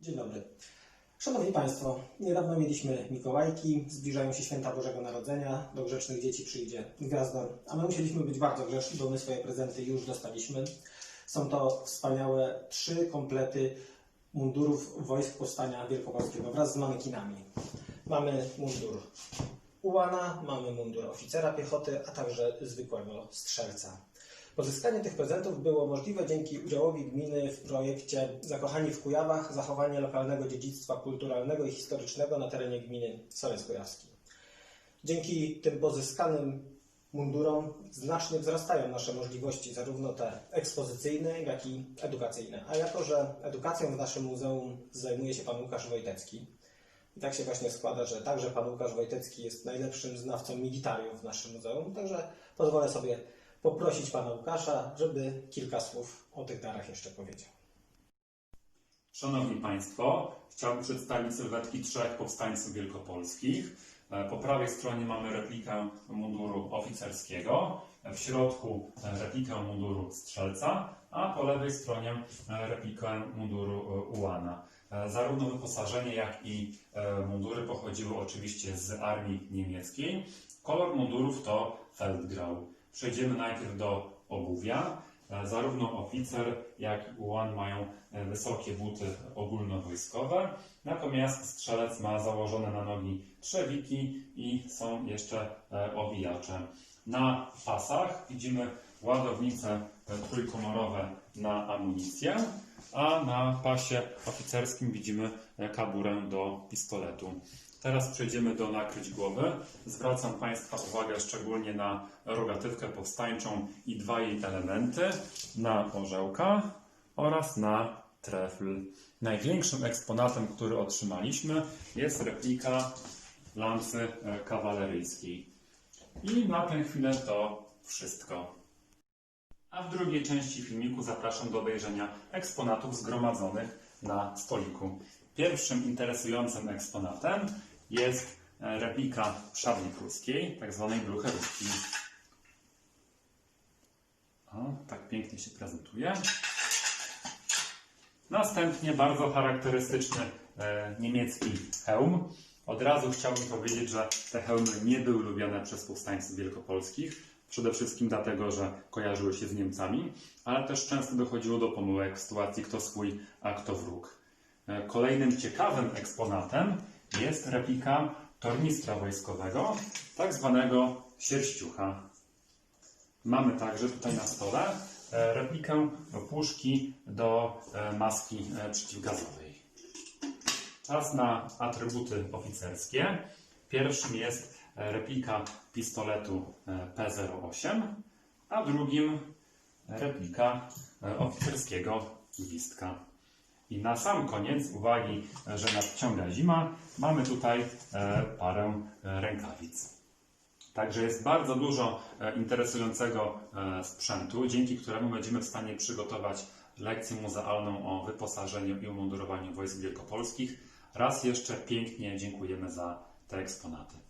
Dzień dobry. Szanowni Państwo, niedawno mieliśmy Mikołajki, zbliżają się święta Bożego Narodzenia, do grzecznych dzieci przyjdzie Gwiazdor, a my musieliśmy być bardzo grzeczni, bo my swoje prezenty już dostaliśmy. Są to wspaniałe trzy komplety mundurów wojsk powstania wielkopolskiego wraz z manekinami. Mamy mundur ułana, mamy mundur oficera piechoty, a także zwykłego strzelca. Pozyskanie tych prezentów było możliwe dzięki udziałowi gminy w projekcie Zakochani w Kujawach zachowanie lokalnego dziedzictwa kulturalnego i historycznego na terenie gminy Soles Kujawski. Dzięki tym pozyskanym mundurom znacznie wzrastają nasze możliwości, zarówno te ekspozycyjne, jak i edukacyjne. A jako, że edukacją w naszym muzeum zajmuje się pan Łukasz Wojtecki, i tak się właśnie składa, że także pan Łukasz Wojtecki jest najlepszym znawcą militarium w naszym muzeum, także pozwolę sobie poprosić pana Łukasza, żeby kilka słów o tych darach jeszcze powiedział. Szanowni Państwo, chciałbym przedstawić sylwetki trzech powstańców wielkopolskich. E, Po prawej stronie mamy replikę munduru oficerskiego, w środku e, replikę munduru strzelca, a po lewej stronie e, replikę munduru e, ułana. E, Zarówno wyposażenie, jak i e, mundury pochodziły oczywiście z armii niemieckiej. Kolor mundurów to Feldgrau. Przejdziemy najpierw do obuwia. E, Zarówno oficer, jak i ułan mają e, wysokie buty ogólnowojskowe, natomiast strzelec ma założone na nogi trzewiki i są jeszcze e, owijacze. Na pasach widzimy ładownice trójkomorowe na amunicję, a na pasie oficerskim widzimy kaburę do pistoletu. Teraz przejdziemy do nakryć głowy. Zwracam Państwa uwagę szczególnie na rogatywkę powstańczą i dwa jej elementy, na orzełka oraz na trefl. Największym eksponatem, który otrzymaliśmy jest replika lancy e, kawaleryjskiej. I na tę chwilę to wszystko. A w drugiej części filmiku zapraszam do obejrzenia eksponatów zgromadzonych na stoliku. Pierwszym interesującym eksponatem jest e, replika szabli pruskiej, tak zwanej blucherówki. O, tak pięknie się prezentuje. Następnie bardzo charakterystyczny e, niemiecki hełm. Od razu chciałbym powiedzieć, że te hełmy nie były lubiane przez powstańców wielkopolskich. Przede wszystkim dlatego, że kojarzyły się z Niemcami, ale też często dochodziło do pomyłek w sytuacji kto swój, a kto wróg. E, Kolejnym ciekawym eksponatem jest replika tornistra wojskowego, tak zwanego sierściucha. Mamy także tutaj na stole e, replikę puszki do e, maski przeciwgazowej. Czas na atrybuty oficerskie. Pierwszym jest replika pistoletu e, P08, a drugim replika oficerskiego gwizdka. I na sam koniec, uwagi, że nadciąga zima, mamy tutaj e, parę e, rękawic. Także jest bardzo dużo e, interesującego sprzętu, dzięki któremu będziemy w stanie przygotować lekcję muzealną o wyposażeniu i umundurowaniu wojsk wielkopolskich. Raz jeszcze pięknie dziękujemy za te eksponaty.